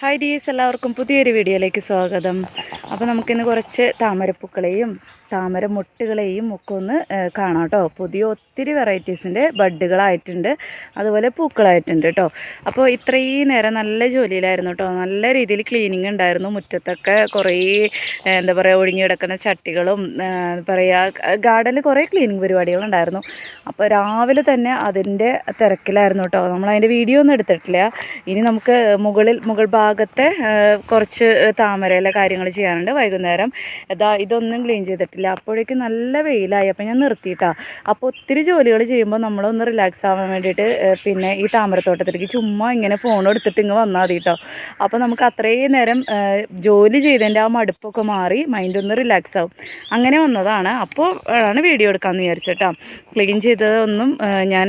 Hi dears എല്ലാവർക്കും പുതിയൊരു വീഡിയോയിലേക്ക് സ്വാഗതം. അപ്പോൾ നമുക്കിന്ന് കുറച്ച് താമരപ്പൂക്കളെയും താമര മുട്ടുകളെയും ഒക്കെ ഒന്ന് കാണാം കേട്ടോ. പുതിയ ഒത്തിരി വെറൈറ്റീസിന്റെ ബഡ്ഡുകളായിട്ടുണ്ട്. അതുപോലെ പൂക്കളായിട്ടുണ്ട് കേട്ടോ. അപ്പോൾ ഇത്രയും നേരം നല്ല ജോലിയിലായിരുന്നു കേട്ടോ. നല്ല രീതിയിൽ ക്ലീനിങ് ഉണ്ടായിരുന്നു. മുറ്റത്തൊക്കെ കുറേ എന്താ പറയുക ഒഴിഞ്ഞു കിടക്കുന്ന ചട്ടികളും പറയുക ഗാർഡനിൽ കുറേ ക്ലീനിങ് പരിപാടികളുണ്ടായിരുന്നു അപ്പോൾ രാവിലെ തന്നെ അതിന്റെ തിരക്കിലായിരുന്നു കേട്ടോ. നമ്മൾ അതിന്റെ വീഡിയോ ഒന്നും എടുത്തിട്ടില്ല. ഇനി നമുക്ക് മുകളിൽ മുകൾ ഭാഗത്തെ കുറച്ച് താമരയിലെ കാര്യങ്ങൾ ചെയ്യാനുണ്ട് വൈകുന്നേരം. ഇതാ ഇതൊന്നും ക്ലീൻ ചെയ്തിട്ടില്ല. അപ്പോഴേക്കും നല്ല വെയിലായി. അപ്പോൾ ഞാൻ നിർത്തിയിട്ടാ. അപ്പോൾ ഒത്തിരി ജോലികൾ ചെയ്യുമ്പോൾ നമ്മളൊന്ന് റിലാക്സ് ആവാൻ വേണ്ടിയിട്ട് പിന്നെ ഈ താമരത്തോട്ടത്തിലേക്ക് ചുമ്മാ ഇങ്ങനെ ഫോൺ എടുത്തിട്ട് ഇങ്ങ് വന്നാൽ മതി കേട്ടോ അപ്പോൾ നമുക്ക് അത്രയും നേരം ജോലി ചെയ്തതിന്റെ ആ മടുപ്പൊക്കെ മാറി മൈൻഡ് ഒന്ന് റിലാക്സ് ആവും. അങ്ങനെ വന്നതാണ്. അപ്പോൾ ആണ് വീഡിയോ എടുക്കാമെന്ന് വിചാരിച്ചിട്ടാ. ക്ലീൻ ചെയ്തതൊന്നും ഞാൻ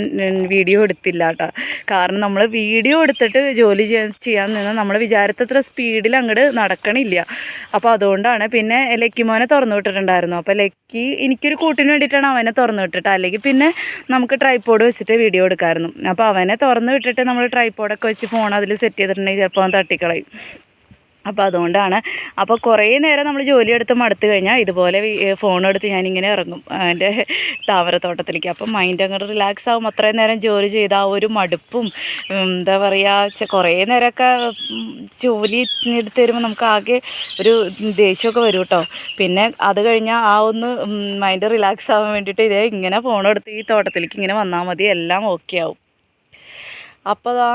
വീഡിയോ എടുത്തില്ല കേട്ടോ കാരണം നമ്മൾ വീഡിയോ എടുത്തിട്ട് ജോലി ചെയ്യാൻ നിന്ന് നമ്മൾ വിചാരത്തത്ര സ്പീഡിൽ അങ്ങോട്ട് നടക്കണില്ല. അപ്പോൾ അതുകൊണ്ടാണ്. പിന്നെ ലക്കിമോനെ തുറന്നു വിട്ടിട്ടുണ്ടായിരുന്നു? അപ്പോൾ ലക്കി എനിക്കൊരു കൂട്ടിന് വേണ്ടിയിട്ടാണ് അവനെ തുറന്നു വിട്ടിട്ട്. അല്ലെങ്കിൽ പിന്നെ നമുക്ക് ട്രൈപ്പോഡ് വെച്ചിട്ട് വീഡിയോ എടുക്കാമായിരുന്നു അപ്പോൾ അവനെ തുറന്നു വിട്ടിട്ട് നമ്മൾ ട്രൈപ്പോഡൊക്കെ വെച്ച് ഫോൺ അതിൽ സെറ്റ് ചെയ്തിട്ടുണ്ടെങ്കിൽ ചിലപ്പോൾ അവൻ തട്ടിക്കളയും. അപ്പോൾ അതുകൊണ്ടാണ്. അപ്പോൾ കുറേ നേരം നമ്മൾ ജോലിയെടുത്ത് മടുത്ത് കഴിഞ്ഞാൽ ഇതുപോലെ ഫോണെടുത്ത് ഞാനിങ്ങനെ ഇറങ്ങും. എന്റെ താമരത്തോട്ടത്തിലേക്ക് അപ്പം മൈൻഡ് അങ്ങോട്ട് റിലാക്സ് ആകും അത്രയും നേരം ജോലി ചെയ്ത ആ ഒരു മടുപ്പും എന്താ പറയുക കുറേ നേരമൊക്കെ ജോലി എടുത്ത് വരുമ്പോൾ നമുക്ക് ആകെ ഒരു ദേഷ്യമൊക്കെ വരും കേട്ടോ പിന്നെ അത് കഴിഞ്ഞാൽ ആ ഒന്ന് മൈൻഡ് റിലാക്സ് ആവാൻ വേണ്ടിയിട്ട് ഇതേ ഇങ്ങനെ ഫോണെടുത്ത് ഈ തോട്ടത്തിലേക്ക് ഇങ്ങനെ വന്നാൽ മതി. എല്ലാം ഓക്കെ ആവും. അപ്പോൾ ദാ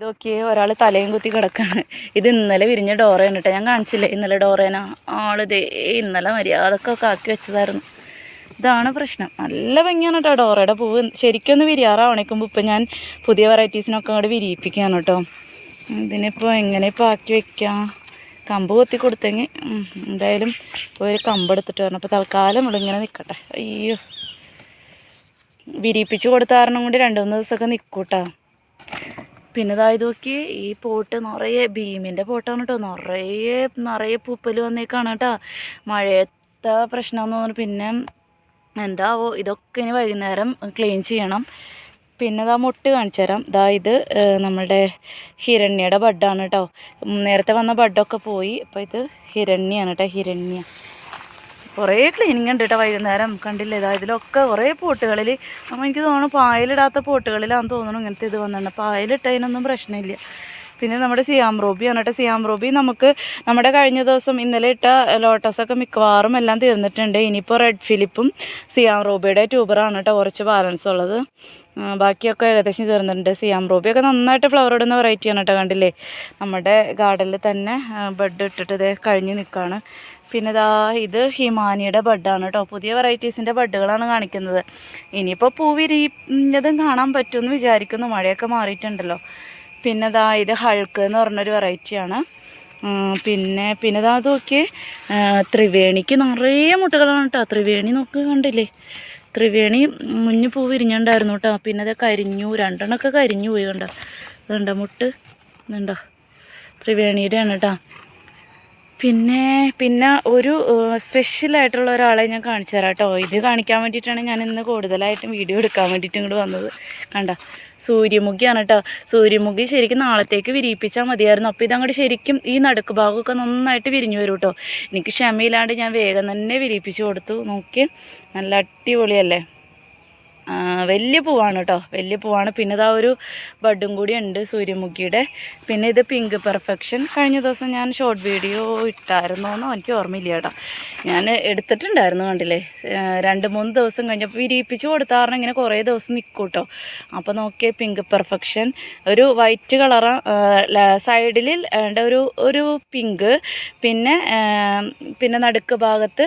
ഇതൊക്കെ ഒരാൾ തലയും കുത്തി കിടക്കാണ്. ഇത് ഇന്നലെ വിരിഞ്ഞ ഡോറയാണ് കേട്ടോ. ഞാൻ കാണിച്ചില്ലേ? ഇന്നലെ ഡോറേന. ആൾ ദേ ഇന്നലെ മര്യാദക്കൊക്കെ ആക്കി വെച്ചതായിരുന്നു. ഇതാണ് പ്രശ്നം. നല്ല ഭംഗിയാണ് കേട്ടോ ഡോറയുടെ പൂവ്. ശരിക്കൊന്ന് വിരിയാറാവണേക്കുമ്പോൾ ഇപ്പം ഞാൻ പുതിയ വെറൈറ്റീസിനൊക്കെ അങ്ങോട്ട് വിരിയിപ്പിക്കുകയാണ് കേട്ടോ. ഇതിനിപ്പോൾ എങ്ങനെ ഇപ്പോൾ ആക്കി വെക്കാം? കമ്പ് കൊത്തി കൊടുത്തെങ്കിൽ എന്തായാലും ഒരു കമ്പ് എടുത്തിട്ട് വരണം. അപ്പോൾ തൽക്കാലം ഇങ്ങനെ നിൽക്കട്ടെ അയ്യോ. വിരിയിപ്പിച്ച് കൊടുത്ത കാരണം കൊണ്ട് രണ്ട് മൂന്ന് ദിവസമൊക്കെ നിൽക്കൂട്ടാ പിന്നെ ഇതായത് നോക്കി ഈ പോട്ട് നിറയെ ഭീമിന്റെ പോട്ടാണ് കേട്ടോ നിറയെ നിറയെ പൂപ്പൽ വന്നേക്കാണ് കേട്ടോ മഴയത്തെ പ്രശ്നമെന്ന് തോന്നുന്നു. പിന്നെ എന്താവോ ഇതൊക്കെ ഇനി വൈകുന്നേരം ക്ലീൻ ചെയ്യണം. പിന്നെ ഇതാ മുട്ട് കാണിച്ചു തരാം. ഇതാ ഇത് നമ്മുടെ ഹിരണ്യയുടെ ബഡാണ് കേട്ടോ നേരത്തെ വന്ന ബഡൊക്കെ പോയി. അപ്പോൾ ഇത് ഹിരണ്യാണ് കേട്ടോ ഹിരണ്യ. കുറേ ക്ലീനിങ് ഉണ്ട് കേട്ടോ വൈകുന്നേരം. കണ്ടില്ലേ? ഇതാ ഇതിലൊക്കെ കുറേ പോട്ടുകളിൽ അപ്പോൾ എനിക്ക് തോന്നുന്നു പായലിടാത്ത പോട്ടുകളിലാണെന്ന് തോന്നുന്നു ഇങ്ങനത്തെ ഇത് വന്നിട്ടുണ്ട് പായലിട്ടതിനൊന്നും പ്രശ്നമില്ല. പിന്നെ നമ്മുടെ സിയാം റോബി കേട്ടോ സിയാം റോബി നമുക്ക് നമ്മുടെ കഴിഞ്ഞ ദിവസം ഇന്നലെ ഇട്ട ലോട്ടസൊക്കെ മിക്കവാറും എല്ലാം തീർന്നിട്ടുണ്ട്. ഇനിയിപ്പോൾ റെഡ് ഫിലിപ്പും സിയാം റോബിയുടെ ട്യൂബറാണ് കേട്ടോ കുറച്ച് ബാലൻസ് ഉള്ളത്. ബാക്കിയൊക്കെ ഏകദേശം തീർന്നിട്ടുണ്ട്. സിയാം റോബിയൊക്കെ നന്നായിട്ട് ഫ്ലവർ ഇടുന്ന വെറൈറ്റിയാണ് കേട്ടോ കണ്ടില്ലേ? നമ്മുടെ ഗാർഡനിൽ തന്നെ ബെഡ് ഇട്ടിട്ട് ഇത് കഴിഞ്ഞ് നിൽക്കുകയാണ് പിന്നെ ഇതാ ഇത് ഹിമാനിയുടെ ബഡാണ് കേട്ടോ പുതിയ വെറൈറ്റീസിന്റെ ബഡുകളാണ് കാണിക്കുന്നത്. ഇനിയിപ്പോൾ പൂ വിരിഞ്ഞതും കാണാൻ പറ്റുമെന്ന് വിചാരിക്കുന്നു. മഴയൊക്കെ മാറിയിട്ടുണ്ടല്ലോ. പിന്നെ ഇതാ ഇത് ഹൾക്ക് എന്ന് പറഞ്ഞൊരു വെറൈറ്റിയാണ്. പിന്നെ പിന്നെ ഇതാ നോക്കിയേ. ത്രിവേണിക്ക് നിറയെ മുട്ടകളാണ് കേട്ടോ ത്രിവേണി നോക്ക് കണ്ടില്ലേ? ത്രിവേണി മുഞ്ഞ് പൂ വിരിഞ്ഞുണ്ടായിരുന്നു കേട്ടോ പിന്നെ അത് കരിഞ്ഞു രണ്ടെണ്ണമൊക്കെ കരിഞ്ഞു പോയി കണ്ടോ? ഇതുണ്ടോ മുട്ട്? ഇതുണ്ടോ? ത്രിവേണിയുടെയാണ് കേട്ടോ പിന്നെ പിന്നെ ഒരു സ്പെഷ്യലായിട്ടുള്ള ഒരാളെ ഞാൻ കാണിച്ചു തരാം കേട്ടോ. ഇത് കാണിക്കാൻ വേണ്ടിയിട്ടാണ് ഞാൻ ഇന്ന് കൂടുതലായിട്ടും വീഡിയോ എടുക്കാൻ വേണ്ടിയിട്ട് ഇങ്ങോട്ട് വന്നത്. കണ്ട? സൂര്യമുഖിയാണ് കേട്ടോ. സൂര്യമുഖി ശരിക്കും നാളത്തേക്ക് വിരിയിപ്പിച്ചാൽ മതിയായിരുന്നു. അപ്പോൾ ഇതങ്ങോട്ട് ശരിക്കും ഈ നടുക്ക് ഭാഗമൊക്കെ നന്നായിട്ട് വിരിഞ്ഞു വരും കേട്ടോ. എനിക്ക് ക്ഷമയില്ലാണ്ട് ഞാൻ വേഗം തന്നെ വിരിയിപ്പിച്ച് കൊടുത്തു. നോക്കി നല്ല അടിപൊളിയല്ലേ? വലിയ പൂവാണ് കേട്ടോ. വലിയ പൂവാണ്. പിന്നെ ഇതാ ഒരു ബഡും കൂടി ഉണ്ട് സൂര്യമുഖിയുടെ. പിന്നെ ഇത് പിങ്ക് പെർഫെക്ഷൻ. കഴിഞ്ഞ ദിവസം ഞാൻ ഷോർട്ട് വീഡിയോ ഇട്ടായിരുന്നോന്നോ എനിക്ക് ഓർമ്മയില്ല കേട്ടോ. ഞാൻ എടുത്തിട്ടുണ്ടായിരുന്നു കണ്ടില്ലേ? രണ്ട് മൂന്ന് ദിവസം കഴിഞ്ഞപ്പോൾ വിരിയിപ്പിച്ച് കൊടുത്ത ഇങ്ങനെ കുറേ ദിവസം നിൽക്കും കേട്ടോ. അപ്പോൾ നോക്കിയേ പിങ്ക് പെർഫെക്ഷൻ. ഒരു വൈറ്റ് കളറ് സൈഡിൽ ഒരു ഒരു പിങ്ക്. പിന്നെ പിന്നെ നടുക്ക് ഭാഗത്ത്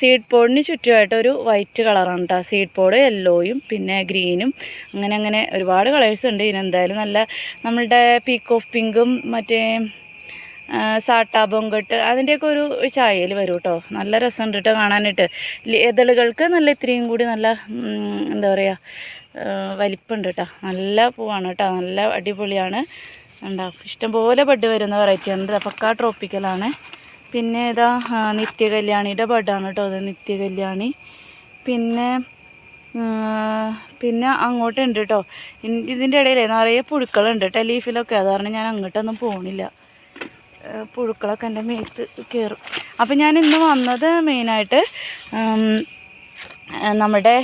സീഡ് പോഡിന് ചുറ്റുമായിട്ട് ഒരു വൈറ്റ് കളറാണ് കേട്ടോ. സീഡ് പോഡ് യെല്ലോയും പിന്നെ ഗ്രീനും. അങ്ങനെ അങ്ങനെ ഒരുപാട് കളേഴ്സ് ഉണ്ട്. ഇതിനെന്തായാലും നല്ല നമ്മളുടെ പീക്ക് ഓഫ് പിങ്കും മറ്റേ സാട്ടാ ബൊങ്കട്ട് അതിന്റെയൊക്കെ ഒരു ചായയിൽ വരും കേട്ടോ നല്ല രസമുണ്ട് കേട്ടോ കാണാനായിട്ട്. എതളുകൾക്ക് നല്ല ഇത്രയും കൂടി നല്ല എന്താ പറയുക വലിപ്പുണ്ട് കേട്ടോ നല്ല പൂവാണ് കേട്ടോ നല്ല അടിപൊളിയാണ്. ഉണ്ടാവും ഇഷ്ടംപോലെ ബഡ് വരുന്ന വെറൈറ്റിയാണ് ഉണ്ട്. പക്കാ ട്രോപ്പിക്കലാണ് പിന്നെ ഇതാ നിത്യകല്യാണിയുടെ ബഡാണ് കേട്ടോ അത് നിത്യകല്യാണി. പിന്നെ പിന്നെ അങ്ങോട്ടുണ്ട് കേട്ടോ ഇതിന്റെ ഇടയിൽ നിറയെ പുഴുക്കളുണ്ട് കേട്ടോ ലീഫിലൊക്കെ. അത് കാരണം ഞാൻ അങ്ങോട്ടൊന്നും പോകണില്ല പുഴുക്കളൊക്കെ എന്റെ മേത്ത് കയറും അപ്പം ഞാൻ ഇന്ന് വന്നത് മെയിനായിട്ട് നമ്മുടെ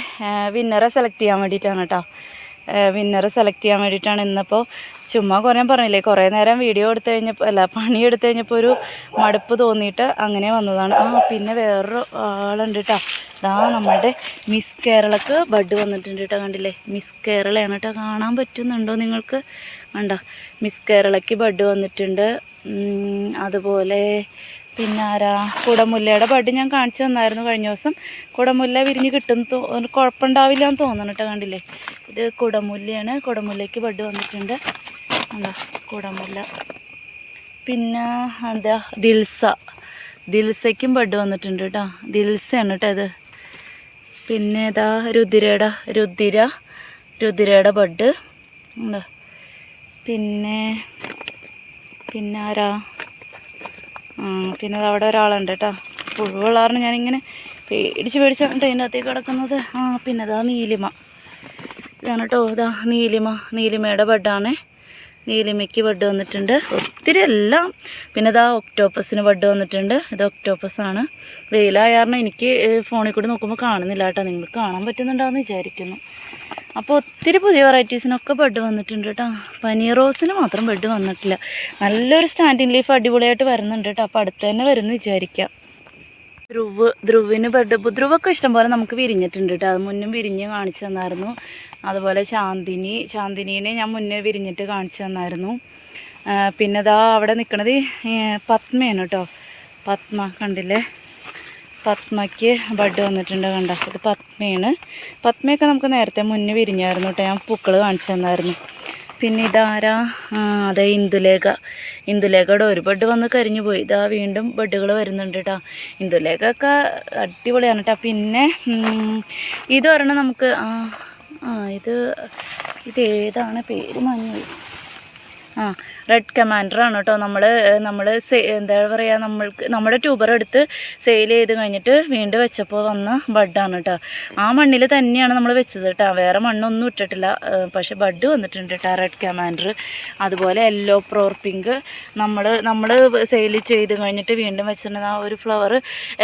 വിന്നറെ സെലക്ട് ചെയ്യാൻ വേണ്ടിയിട്ടാണ് കേട്ടോ വിന്നറെ സെലക്ട് ചെയ്യാൻ വേണ്ടിയിട്ടാണ് ഇന്നിപ്പോൾ ചുമ്മാ കുറേ പറഞ്ഞില്ലേ കുറേ നേരം വീഡിയോ എടുത്തു കഴിഞ്ഞപ്പോൾ അല്ല പണി എടുത്തു കഴിഞ്ഞപ്പോൾ ഒരു മടുപ്പ് തോന്നിയിട്ട് അങ്ങനെ വന്നതാണ്. ആ പിന്നെ വേറൊരു ആളുണ്ട് കേട്ടോ ഇതാ നമ്മുടെ മിസ് കേരളക്ക് ബഡ് വന്നിട്ടുണ്ട് കേട്ടോ കണ്ടില്ലേ? മിസ് കേരളയാണ് കേട്ടോ കാണാൻ പറ്റുന്നുണ്ടോ നിങ്ങൾക്ക്? കണ്ടോ? മിസ് കേരളയ്ക്ക് ബഡ് വന്നിട്ടുണ്ട്. അതുപോലെ പിന്നെ ആരാ കുടമുല്ലയുടെ ബഡ് ഞാൻ കാണിച്ചു തന്നായിരുന്നു കഴിഞ്ഞ ദിവസം. കുടമുല്ല വിരിഞ്ഞ് കിട്ടും കുഴപ്പമുണ്ടാവില്ല എന്ന് തോന്നുന്നു കേട്ടോ കണ്ടില്ലേ? ഇത് കുടമുല്ലയാണ്. കുടമുല്ലയ്ക്ക് ബഡ് വന്നിട്ടുണ്ട്. എന്താ കുടമുല്ല. പിന്നെ എന്താ? ദിൽസ. ദിൽസയ്ക്കും ബഡ് വന്നിട്ടുണ്ട് കേട്ടോ. ദിൽസയാണ് കേട്ടോ ഇത്. പിന്നെ ഇതാ രുതിരയുടെ രുദിര രുതിരയുടെ ബഡ് എന്താ പിന്നെ പിന്നെ ആരാ പിന്നെ അവിടെ ഒരാളുണ്ട് കേട്ടോ പുഴുവുള്ള ഞാനിങ്ങനെ പേടിച്ച് പേടിച്ച് അതിന്റെ അകത്തേക്ക് കിടക്കുന്നത്. ആ പിന്നെ ഇതാ നീലിമ. ഇതാണ് കേട്ടോ ഇതാ നീലിമ. നീലിമയുടെ ബഡാണ് നീലിമയ്ക്ക് ബഡ് വന്നിട്ടുണ്ട്. ഒത്തിരി എല്ലാം പിന്നെ ഇതാ ഒക്ടോപ്പസിന് ബഡ് വന്നിട്ടുണ്ട്. ഇത് ഒക്ടോപ്പസാണ് വെയിലായ കാരണം എനിക്ക് ഫോണിൽ കൂടി നോക്കുമ്പോൾ കാണുന്നില്ല കേട്ടോ നിങ്ങൾക്ക് കാണാൻ പറ്റുന്നുണ്ടാവുമെന്ന് വിചാരിക്കുന്നു. അപ്പോൾ ഒത്തിരി പുതിയ വെറൈറ്റീസിനൊക്കെ ബെഡ് വന്നിട്ടുണ്ട് കേട്ടോ പനീർ റോസിന് മാത്രം ബെഡ് വന്നിട്ടില്ല. നല്ലൊരു സ്റ്റാൻഡിങ് ലീഫ് അടിപൊളിയായിട്ട് വരുന്നുണ്ട് കേട്ടോ അപ്പോൾ അടുത്ത് തന്നെ വരുമെന്ന് വിചാരിക്കാം. ധ്രുവ് ധ്രുവിന് ബെഡ് ധ്രുവൊക്കെ ഇഷ്ടംപോലെ നമുക്ക് വിരിഞ്ഞിട്ടുണ്ട് കേട്ടോ അത് മുന്നും വിരിഞ്ഞ് കാണിച്ചു തന്നായിരുന്നു. അതുപോലെ ചാന്ദിനി ചാന്ദിനീനെ ഞാൻ മുന്നേ വിരിഞ്ഞിട്ട് കാണിച്ചു തന്നായിരുന്നു. പിന്നെ അതാ അവിടെ നിൽക്കണത് പത്മയാണ് കേട്ടോ പത്മ കണ്ടില്ലേ? പത്മയ്ക്ക് ബഡ് വന്നിട്ടുണ്ട് കണ്ട. ഇത് പത്മയാണ്. പത്മയൊക്കെ നമുക്ക് നേരത്തെ മുന്നേ വിരിഞ്ഞായിരുന്നു കേട്ടോ. ഞാൻ പൂക്കൾ കാണിച്ചു തന്നായിരുന്നു. പിന്നെ ഇതാരാ? അതെ ഇന്ദുലേഖ. ഇന്ദുലേഖയുടെ ഒരു ബഡ് വന്ന് കരിഞ്ഞു പോയി. ഇതാ വീണ്ടും ബഡുകൾ വരുന്നുണ്ട് കേട്ടോ. ഇന്ദുലേഖ ഒക്കെ അടിപൊളിയാണ് കേട്ടോ. പിന്നെ ഇത് ഒരെണ്ണം നമുക്ക് ആ ആ ഇത് ഇത് ഏതാണ് പേര് മഞ്ഞു ആ റെഡ് കമാൻഡർ ആണ് കേട്ടോ. നമ്മൾ നമ്മൾ എന്താ പറയുക നമ്മൾക്ക് നമ്മുടെ ട്യൂബർ എടുത്ത് സെയിൽ ചെയ്ത് കഴിഞ്ഞിട്ട് വീണ്ടും വെച്ചപ്പോൾ വന്ന ബഡാണ് കേട്ടോ. ആ മണ്ണിൽ തന്നെയാണ് നമ്മൾ വെച്ചത് കേട്ടോ. വേറെ മണ്ണൊന്നും ഇട്ടിട്ടില്ല. പക്ഷെ ബഡ് വന്നിട്ടുണ്ട് കേട്ടോ റെഡ് കമാൻഡർ അതുപോലെ യെല്ലോ പ്രോർ പിങ്ക് നമ്മൾ നമ്മൾ സെയിൽ ചെയ്ത് കഴിഞ്ഞിട്ട് വീണ്ടും വെച്ചിട്ടുണ്ടെങ്കിൽ ആ ഒരു ഫ്ലവർ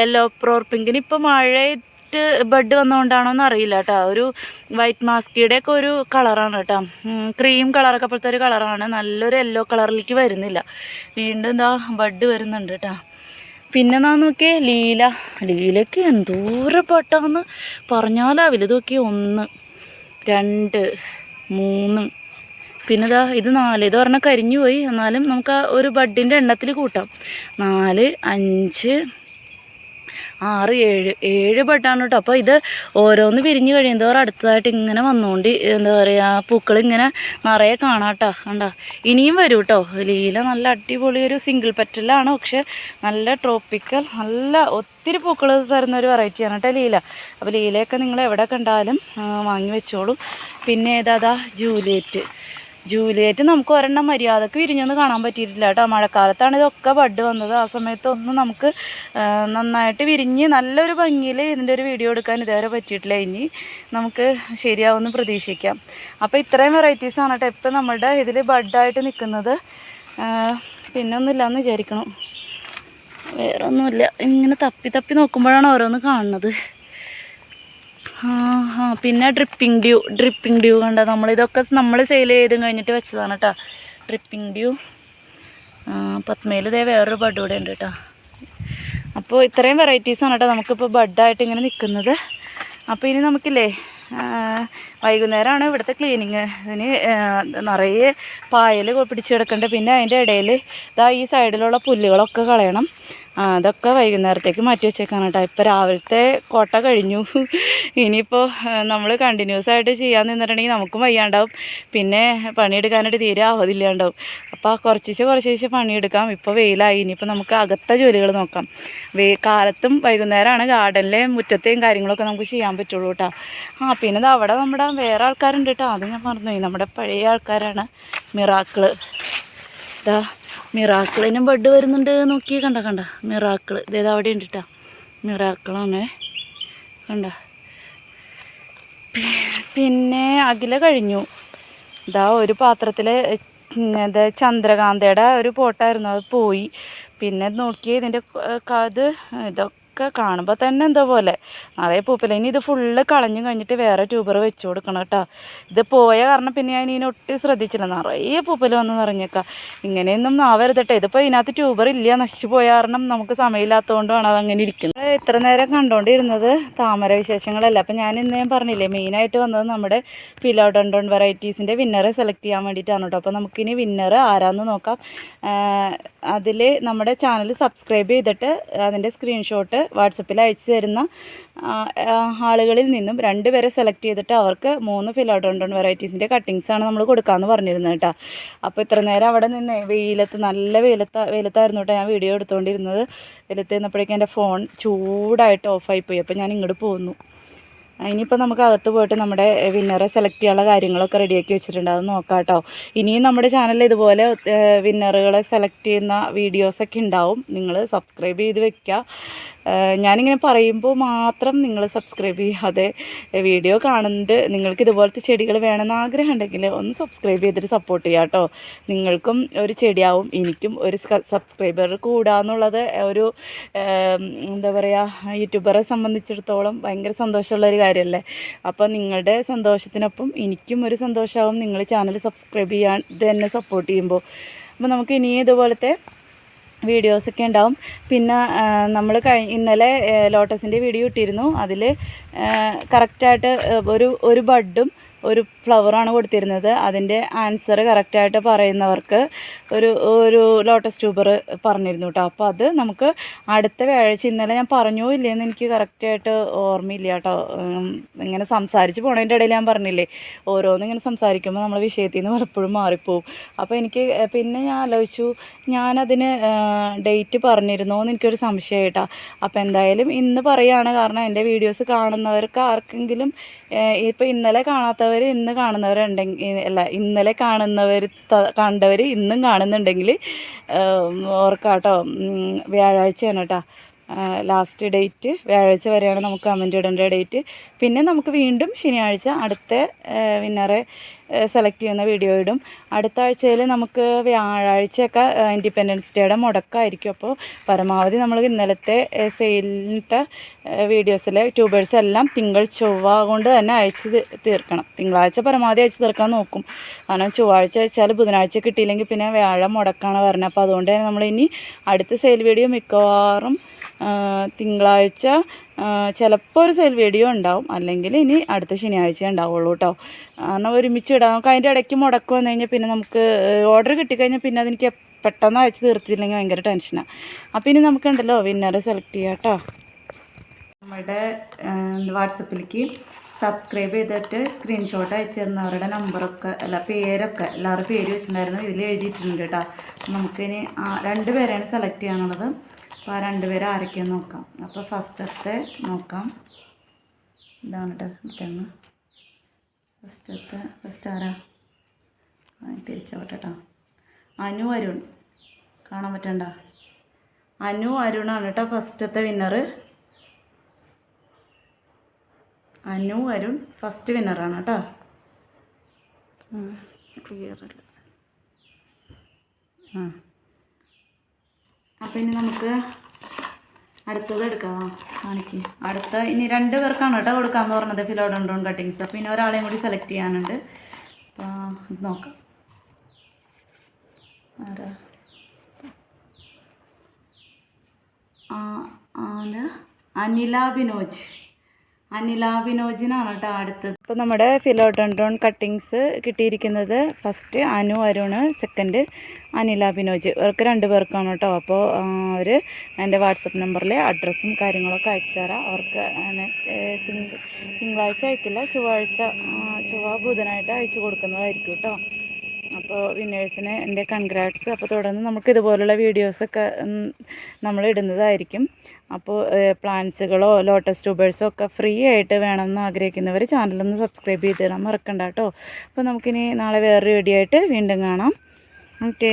യെല്ലോ പ്രോർ പിങ്കിന് ഇപ്പോൾ മഴ ബഡ് വന്നുകൊണ്ടാണോ എന്ന് അറിയില്ല കേട്ടോ ഒരു വൈറ്റ് മാസ്കിയുടെ ഒക്കെ ഒരു കളറാണ് കേട്ടോ ക്രീം കളറൊക്കെ പോലത്തെ ഒരു കളറാണ്. നല്ലൊരു യെല്ലോ കളറിലേക്ക് വരുന്നില്ല. വീണ്ടും എന്താ ബഡ് വരുന്നുണ്ട് കേട്ടോ പിന്നെ നാ നോക്കിയേ ലീല. ലീലയ്ക്ക് എന്തോരം പട്ടാന്ന് പറഞ്ഞാലാവില്ല. നോക്കിയേ ഒന്ന് രണ്ട് മൂന്ന്. പിന്നെ ഇതാ ഇത് നാല്. ഇത് പറഞ്ഞാൽ കരിഞ്ഞു പോയി. എന്നാലും നമുക്ക് ആ ഒരു ബഡിന്റെ എണ്ണത്തിൽ കൂട്ടാം. നാല് അഞ്ച് ആറ് ഏഴ് ഏഴ് ബഡാണ് കേട്ടോ. അപ്പോൾ ഇത് ഓരോന്ന് വിരിഞ്ഞ് കഴിയുമ്പോൾ അടുത്തതായിട്ട് ഇങ്ങനെ വന്നുകൊണ്ട് എന്താ പറയുക പൂക്കൾ ഇങ്ങനെ നിറയെ കാണാം കേട്ടോ. കണ്ടോ? ഇനിയും വരും കേട്ടോ ലീല നല്ല അടിപൊളി ഒരു സിംഗിൾ പെറ്റലാണ് പക്ഷെ നല്ല ട്രോപ്പിക്കൽ നല്ല ഒത്തിരി പൂക്കൾ തരുന്ന ഒരു വെറൈറ്റിയാണ് കേട്ടോ ലീല. അപ്പോൾ ലീലയൊക്കെ നിങ്ങൾ എവിടെ കണ്ടാലും വാങ്ങി വെച്ചോളൂ. പിന്നെ ഏതാ ജൂലിയറ്റ്. ജൂലിയറ്റ് നമുക്ക് ഒരെണ്ണം മര്യാദയ്ക്ക് വിരിഞ്ഞൊന്നും കാണാൻ പറ്റിയിട്ടില്ല കേട്ടോ. മഴക്കാലത്താണ് ഇതൊക്കെ ബഡ് വന്നത്. ആ സമയത്തൊന്നും നമുക്ക് നന്നായിട്ട് വിരിഞ്ഞ് നല്ലൊരു ഭംഗിയിൽ ഇതിന്റെ ഒരു വീഡിയോ എടുക്കാൻ ഇതുവരെ പറ്റിയിട്ടില്ല. ഇനി നമുക്ക് ശരിയാവുമെന്ന് പ്രതീക്ഷിക്കാം. അപ്പോൾ ഇത്രയും വെറൈറ്റീസാണ് കേട്ടോ ഇപ്പം നമ്മളുടെ ഇതിൽ ബഡായിട്ട് നിൽക്കുന്നത് പിന്നെ ഒന്നുമില്ല എന്ന് വിചാരിക്കണം. വേറെ ഒന്നുമില്ല ഇങ്ങനെ തപ്പി തപ്പി നോക്കുമ്പോഴാണ് ഓരോന്ന് കാണുന്നത്. പിന്നെ ഡ്രിപ്പിംഗ് ഡ്യൂ ഡ്രിപ്പിംഗ് ഡ്യൂ കണ്ട നമ്മൾ ഇതൊക്കെ നമ്മൾ സെയിൽ ചെയ്ത് കഴിഞ്ഞിട്ട് വെച്ചതാണ് കേട്ടോ ഡ്രിപ്പിംഗ് ഡ്യൂ പത്മയിൽ ഇതേ വേറൊരു ബഡ് കൂടെ ഉണ്ട് കേട്ടോ അപ്പോൾ ഇത്രയും വെറൈറ്റീസാണ് കേട്ടോ നമുക്കിപ്പോൾ ബഡായിട്ട് ഇങ്ങനെ നിൽക്കുന്നത് അപ്പോൾ ഇനി നമുക്കില്ലേ വൈകുന്നേരമാണ് ഇവിടുത്തെ ക്ലീനിങ് ഇതിന് നിറയെ പായൽ പിടിച്ച് കിടക്കുന്നുണ്ട് പിന്നെ അതിന്റെ ഇടയിൽ ഇതാ ഈ സൈഡിലുള്ള പുല്ലുകളൊക്കെ കളയണം. അതൊക്കെ വൈകുന്നേരത്തേക്ക് മാറ്റി വെച്ചേക്കാണ് കേട്ടോ. ഇപ്പോൾ രാവിലത്തെ കോട്ട കഴിഞ്ഞു. ഇനിയിപ്പോൾ നമ്മൾ കണ്ടിന്യൂസ് ആയിട്ട് ചെയ്യാൻ നിന്നിട്ടുണ്ടെങ്കിൽ നമുക്കും വയ്യാണ്ടാവും. പിന്നെ പണിയെടുക്കാനായിട്ട് തീരെ ആവതില്ലാണ്ടാവും. അപ്പോൾ കുറച്ചിച്ച് കുറച്ചിച്ച് പണിയെടുക്കാം. ഇപ്പോൾ വെയിലായി. ഇനിയിപ്പോൾ നമുക്ക് അകത്തെ ജോലികൾ നോക്കാം. വേ കാലത്തും വൈകുന്നേരമാണ് ഗാർഡനിലെ മുറ്റത്തെയും കാര്യങ്ങളൊക്കെ നമുക്ക് ചെയ്യാൻ പറ്റുള്ളൂ കേട്ടോ. ആ പിന്നെ അവിടെ നമ്മുടെ വേറെ ആൾക്കാരുണ്ട് കേട്ടോ. അത് ഞാൻ മറന്നുപോയി. നമ്മുടെ പഴയ ആൾക്കാരാണ് മിറാക്കിൾ. ഇതാ മിറാക്കിളിനും ബഡ് വരുന്നുണ്ട് നോക്കി കണ്ട കണ്ട. മിറാക്കിൾ. ഇതേത് അവിടെ ഉണ്ട് കേട്ടോ മിറാക്കിളാണ്. കണ്ട. പിന്നെ അഖില കഴിഞ്ഞു. ഇതാ ഒരു പാത്രത്തിൽ ഇത് ചന്ദ്രകാന്തയുടെ ഒരു പോട്ടായിരുന്നു. അത് പോയി. പിന്നെ നോക്കിയേ ഇതിന്റെ ഇത് ഇതൊക്കെ കാണുമ്പോൾ തന്നെ എന്തോ പോലെ? നിറയെ പൂപ്പില്ല ഇനി ഇത് ഫുള്ള് കളഞ്ഞു കഴിഞ്ഞിട്ട് വേറെ ട്യൂബർ വെച്ച് കൊടുക്കണം കേട്ടോ. ഇത് പോയ കാരണം പിന്നെ ഞാൻ ഇതിനെ ഒട്ടും ശ്രദ്ധിച്ചില്ല. നിറയെ പൂപ്പിൽ വന്ന് നിറഞ്ഞേക്കാം. ഇങ്ങനെയൊന്നും ആവരുത് കേട്ടോ ഇതിപ്പോൾ ഇതിനകത്ത് ട്യൂബർ ഇല്ല. നശിച്ചു പോയ കാരണം നമുക്ക് സമയമില്ലാത്തതുകൊണ്ടാണ് അതങ്ങനെ ഇരിക്കുന്നത് ഇത്ര നേരം കണ്ടുകൊണ്ടിരുന്നത് താമര വിശേഷങ്ങളല്ല? അപ്പം ഞാൻ ഇന്നേം പറഞ്ഞില്ലേ മെയിനായിട്ട് വന്നത് നമ്മുടെ ഫിലോഡോണ്ടോൺ വെറൈറ്റീസിന്റെ വിന്നറെ സെലക്ട് ചെയ്യാൻ വേണ്ടിയിട്ടാണ് കേട്ടോ. അപ്പോൾ നമുക്കിനി വിന്നർ ആരാന്ന് നോക്കാം. അതിൽ നമ്മുടെ ചാനൽ സബ്സ്ക്രൈബ് ചെയ്തിട്ട് അതിന്റെ സ്ക്രീൻഷോട്ട് വാട്സപ്പിൽ അയച്ചു തരുന്ന ആളുകളിൽ നിന്നും രണ്ട് പേരെ സെലക്ട് ചെയ്തിട്ട് അവർക്ക് മൂന്ന് ഫിലോഡോണ്ടോൺ വെറൈറ്റീസിന്റെ കട്ടിങ്സാണ് നമ്മൾ കൊടുക്കാമെന്ന് പറഞ്ഞിരുന്നത് കേട്ടോ. അപ്പോൾ ഇത്ര നേരം അവിടെ നിന്ന് വെയിലത്ത് നല്ല വെയിലത്ത് വെയിലത്തായിരുന്നു കേട്ടോ ഞാൻ വീഡിയോ എടുത്തുകൊണ്ടിരുന്നത് വെയിലത്ത് നിന്നപ്പോഴേക്കും എന്റെ ഫോൺ ചൂടായിട്ട് ഓഫായി പോയി. അപ്പോൾ ഞാൻ ഇങ്ങോട്ട് പോന്നു. ഇനിയിപ്പോൾ നമുക്ക് അകത്ത് പോയിട്ട് നമ്മുടെ വിന്നറെ സെലക്ട് ചെയ്യാനുള്ള കാര്യങ്ങളൊക്കെ റെഡിയാക്കി വെച്ചിട്ടുണ്ട്. അത് നോക്കാം കേട്ടോ. ഇനിയും നമ്മുടെ ചാനലിൽ ഇതുപോലെ വിന്നറുകളെ സെലക്ട് ചെയ്യുന്ന വീഡിയോസൊക്കെ ഉണ്ടാവും. നിങ്ങൾ സബ്സ്ക്രൈബ് ചെയ്ത് വെക്കുക ഞാനിങ്ങനെ പറയുമ്പോൾ മാത്രം നിങ്ങൾ സബ്സ്ക്രൈബ് ചെയ്യാതെ വീഡിയോ കാണുന്നുണ്ട്. നിങ്ങൾക്ക് ഇതുപോലത്തെ ചെടികൾ വേണമെന്ന് ആഗ്രഹം ഉണ്ടെങ്കിൽ ഒന്ന് സബ്സ്ക്രൈബ് ചെയ്തിട്ട് സപ്പോർട്ട് ചെയ്യാം കേട്ടോ. നിങ്ങൾക്കും ഒരു ചെടിയാവും എനിക്കും ഒരു സബ്സ്ക്രൈബർ കൂടാന്നുള്ളത് ഒരു എന്താ പറയുക യൂട്യൂബറെ സംബന്ധിച്ചിടത്തോളം ഭയങ്കര സന്തോഷമുള്ള ഒരു കാര്യമല്ലേ അപ്പോൾ നിങ്ങളുടെ സന്തോഷത്തിനൊപ്പം എനിക്കും ഒരു സന്തോഷമാവും നിങ്ങൾ ചാനൽ സബ്സ്ക്രൈബ് ചെയ്യാൻ ഇത് സപ്പോർട്ട് ചെയ്യുമ്പോൾ അപ്പോൾ നമുക്ക് ഇനിയും ഇതുപോലത്തെ വീഡിയോസൊക്കെ ഉണ്ടാവും. പിന്നെ നമ്മൾ കഴി ഇന്നലെ ലോട്ടസിന്റെ വീഡിയോ ഇട്ടിരുന്നു. അതിൽ കറക്റ്റായിട്ട് ഒരു ഒരു ബഡും ഒരു ഫ്ലവറാണ് കൊടുത്തിരുന്നത്. അതിന്റെ ആൻസർ കറക്റ്റായിട്ട് പറയുന്നവർക്ക് ഒരു ഒരു ലോട്ടസ് ട്യൂബർ പറഞ്ഞിരുന്നു കേട്ടോ അപ്പോൾ അത് നമുക്ക് അടുത്ത വ്യാഴാഴ്ച ഇന്നലെ ഞാൻ പറഞ്ഞോ ഇല്ലേന്ന് എനിക്ക് കറക്റ്റായിട്ട് ഓർമ്മയില്ല കേട്ടോ ഇങ്ങനെ സംസാരിച്ച് പോണതിന്റെ ഇടയിൽ ഞാൻ പറഞ്ഞില്ലേ ഓരോന്ന് ഇങ്ങനെ സംസാരിക്കുമ്പോൾ നമ്മൾ വിഷയത്തിൽ നിന്ന് പലപ്പോഴും മാറിപ്പോവും. അപ്പോൾ എനിക്ക് പിന്നെ ഞാൻ ആലോചിച്ചു ഞാനതിന് ഡേറ്റ് പറഞ്ഞിരുന്നോ എന്ന് എനിക്കൊരു സംശയം കേട്ടോ അപ്പോൾ എന്തായാലും ഇന്ന് പറയുകയാണ് കാരണം എന്റെ വീഡിയോസ് കാണുന്നവർക്ക് ആർക്കെങ്കിലും ഇപ്പോൾ ഇന്നലെ കാണാത്തവർ ഇന്ന് കാണുന്നവരുണ്ടെങ്കിൽ അല്ല ഇന്നലെ കാണുന്നവർ കണ്ടവർ ഇന്നും കാണുന്നുണ്ടെങ്കിൽ ഓർക്കാട്ടോ. വ്യാഴാഴ്ചയാണ് കേട്ടോ. ലാസ്റ്റ് ഡേറ്റ് വ്യാഴാഴ്ച വരെയാണ് നമുക്ക് കമന്റ് ഇടേണ്ട ഡേറ്റ് പിന്നെ നമുക്ക് വീണ്ടും ശനിയാഴ്ച അടുത്ത വിന്നറെ സെലക്ട് ചെയ്യുന്ന വീഡിയോ ഇടും. അടുത്ത ആഴ്ചയിൽ നമുക്ക് വ്യാഴാഴ്ചയൊക്കെ ഇൻഡിപെൻഡൻസ് ഡേയുടെ മുടക്കമായിരിക്കും അപ്പോൾ പരമാവധി നമ്മൾ ഇന്നലത്തെ സെയിലിട്ട വീഡിയോസിലെ ട്യൂബേഴ്സ് എല്ലാം തിങ്കൾ ചൊവ്വ കൊണ്ട് തന്നെ അയച്ച് തീർക്കണം. തിങ്കളാഴ്ച പരമാവധി അയച്ച് തീർക്കാൻ നോക്കും. കാരണം ചൊവ്വാഴ്ച അയച്ചാൽ ബുധനാഴ്ച കിട്ടിയില്ലെങ്കിൽ പിന്നെ വ്യാഴം മുടക്കാണ് പറഞ്ഞത്. അപ്പോൾ അതുകൊണ്ട് തന്നെ നമ്മൾ ഇനി അടുത്ത സെയിൽ വീഡിയോ മിക്കവാറും തിങ്കളാഴ്ച ചിലപ്പോൾ ഒരു സെയിൽ വീഡിയോ ഉണ്ടാവും. അല്ലെങ്കിൽ ഇനി അടുത്ത ശനിയാഴ്ച ഉണ്ടാവുള്ളൂ കേട്ടോ കാരണം ഒരുമിച്ച് ഇടാം. നമുക്ക് അതിന്റെ ഇടയ്ക്ക് മുടക്കം വന്നു കഴിഞ്ഞാൽ പിന്നെ നമുക്ക് ഓർഡർ കിട്ടിക്കഴിഞ്ഞാൽ പിന്നെ അതെനിക്ക് പെട്ടെന്ന് അയച്ച് തീർത്തില്ലെങ്കിൽ ഭയങ്കര ടെൻഷനാണ് അപ്പോൾ ഇനി നമുക്കുണ്ടല്ലോ വിന്നറെ സെലക്ട് ചെയ്യാം കേട്ടോ നമ്മുടെ വാട്സപ്പിലേക്ക് സബ്സ്ക്രൈബ് ചെയ്തിട്ട് സ്ക്രീൻഷോട്ട് അയച്ചു തന്നവരുടെ നമ്പറൊക്കെ അല്ല പേരൊക്കെ എല്ലാവരുടെ പേര് വെച്ചിട്ടുണ്ടായിരുന്നു. ഇതിൽ എഴുതിയിട്ടുണ്ട് കേട്ടോ നമുക്കിനി രണ്ട് പേരെയാണ് സെലക്ട് ചെയ്യാനുള്ളത്. അപ്പോൾ ആ രണ്ട് പേര് ആരൊക്കെയാന്ന് നോക്കാം. അപ്പോൾ ഫസ്റ്റത്തെ നോക്കാം. ഇതാണ് കേട്ടോ ഇതാണ് ഫസ്റ്റത്തെ ഫസ്റ്റ് ആരാ? കേട്ടോ അനു അരുൺ. കാണാൻ പറ്റണ്ട? അനു അരുണാണ് കേട്ടോ ഫസ്റ്റത്തെ വിന്നറ് അനു അരുൺ ഫസ്റ്റ് വിന്നറാണ് കേട്ടോ ക്ലിയർ അല്ല. ആ. അപ്പം ഇനി നമുക്ക് അടുത്തത് എടുക്കാം കാണിക്ക്. അടുത്ത ഇനി രണ്ട് പേർക്കാണ് കേട്ടോ കൊടുക്കാമെന്ന് പറഞ്ഞത് ഫിലോഡോണ്ടോൺ കട്ടിങ്സ്. അപ്പോൾ ഇനി ഒരാളെയും കൂടി സെലക്ട് ചെയ്യാനുണ്ട്. ഇത് നോക്കാം. ആരാ? അനില ബിനോജ്. അനില വിനോജിനാണ് കേട്ടോ അടുത്തത്. അപ്പോൾ നമ്മുടെ ഫിലോഡോൺഡ്രോൺ കട്ടിങ്സ് കിട്ടിയിരിക്കുന്നത് ഫസ്റ്റ് അനു അരുണ് സെക്കൻഡ് അനില ബിനോജ് ഇവർക്ക് രണ്ട് പേർക്കാണ് കേട്ടോ. അപ്പോൾ അവർ എന്റെ വാട്സപ്പ് നമ്പറിൽ അഡ്രസ്സും കാര്യങ്ങളൊക്കെ അയച്ചു തരാം. അവർക്ക് തിങ്കളാഴ്ച അയക്കില്ല ചൊവ്വാഴ്ച ചൊവ്വ ബുധനായിട്ട് അയച്ചു കൊടുക്കുന്നതായിരിക്കും കേട്ടോ. അപ്പോൾ വിന്നേഴ്സിന് എന്റെ കൺഗ്രാറ്റ്സ്. അപ്പോൾ തുടർന്ന് നമുക്ക് ഇതുപോലുള്ള വീഡിയോസൊക്കെ നമ്മൾ ഇടുന്നതായിരിക്കും. അപ്പോൾ പ്ലാന്റ്സുകളോ ലോട്ടസ് ട്യൂബേഴ്സോ ഒക്കെ ഫ്രീ ആയിട്ട് വേണമെന്ന് ആഗ്രഹിക്കുന്നവർ ചാനലൊന്ന് സബ്സ്ക്രൈബ് ചെയ്ത് തരാൻ മറക്കണ്ട കേട്ടോ. അപ്പോൾ നമുക്കിനി നാളെ വേറൊരു വീഡിയോ ആയിട്ട് വീണ്ടും കാണാം. ഓക്കേ.